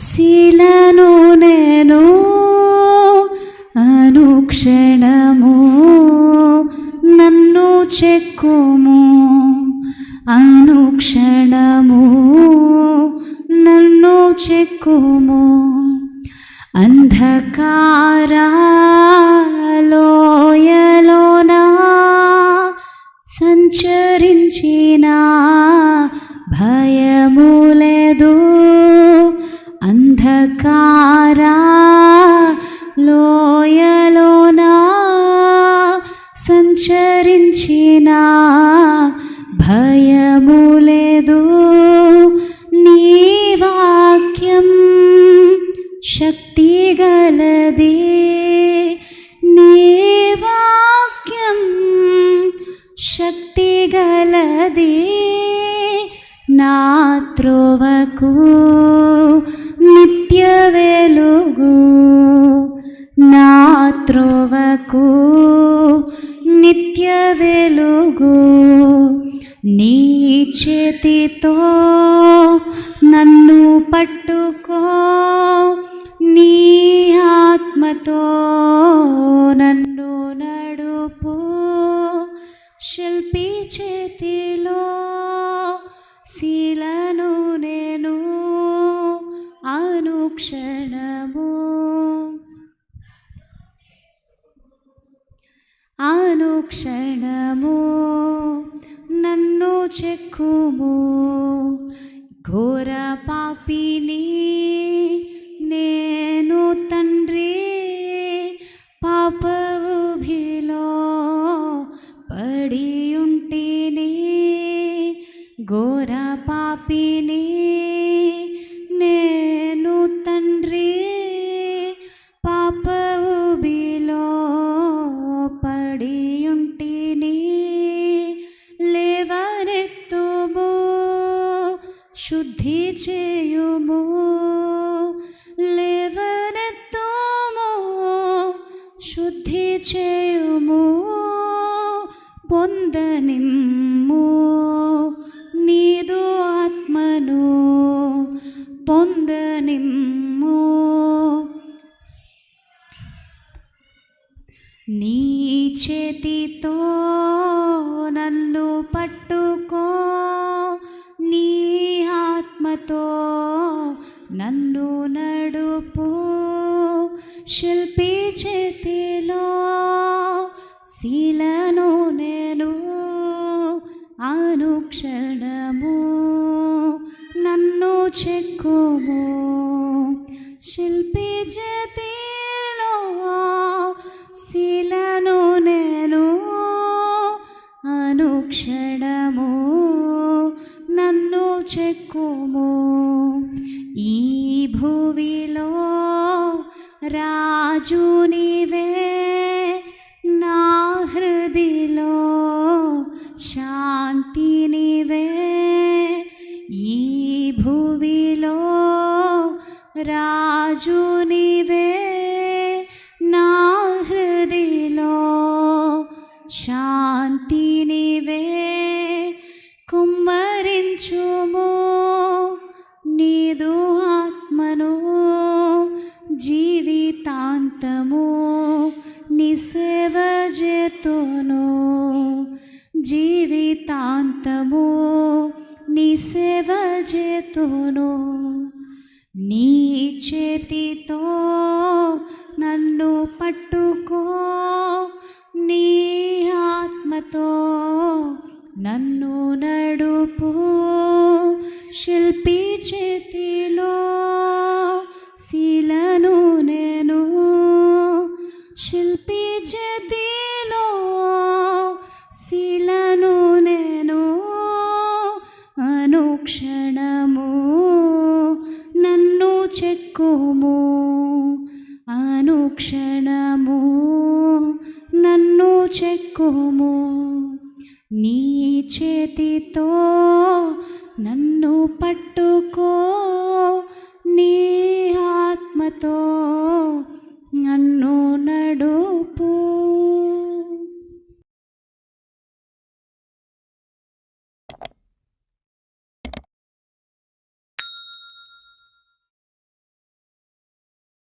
శిలను నేను అనుక్షణము నన్ను చెక్కుము. అనుక్షణము నన్ను చెక్కుము. అంధకారాలోయలోనా సంచరించిన భయము అంధకారా లోయలోనా సంచరించిన భయము లేదు నీ వాక్యం శక్తి గలది నీ వాక్యం శక్తి గలది నా త్రోవకు నిత్య వెలుగు నా త్రోవకు నిత్య వెలుగు నీ చేతితో నన్ను పట్టుకో నీ ఆత్మతో నన్ను నడుపు శిల్పి చేతిలో శీలను క్షణము. అనుక్షణము నన్ను చెక్కుము. ఘోర పాపిని నేను తండ్రి పాపవు పాపవుభిలో పడి ఉంటిని ఘోర పాపిని చేయుము పొందనిమ్ము. నీదు ఆత్మను పొందనిమ్ము. నీ చేతితో నన్ను పట్టుకో. నీ ఆత్మతో నన్ను నడుపు. శిల్పి చేతిలో శిలను నేను అనుక్షణము నన్ను చెక్కుము. శిల్పి చేతిలో శిలను నేను అనుక్షణము నన్ను చెక్కుము. ఈ భూవిలో రాజు నీవే భువిలో రాజు నీవే నా హృదిలో. శాంతి నీవే కుమ్మరించుము. నీదు ఆత్మను జీవితాంతము నిసేవ చేతును. నీ సేవ చేతును నీ చేతితో నన్ను పట్టుకో. నీ ఆత్మతో నన్ను నడుపు. శిల్పి చేతిలో శీలను నేను శిల్పి చేతిలో శీలను క్షణము నన్ను చెక్కుము. అనుక్షణము నన్ను చెక్కుము. నీ చేతితో నన్ను పట్టు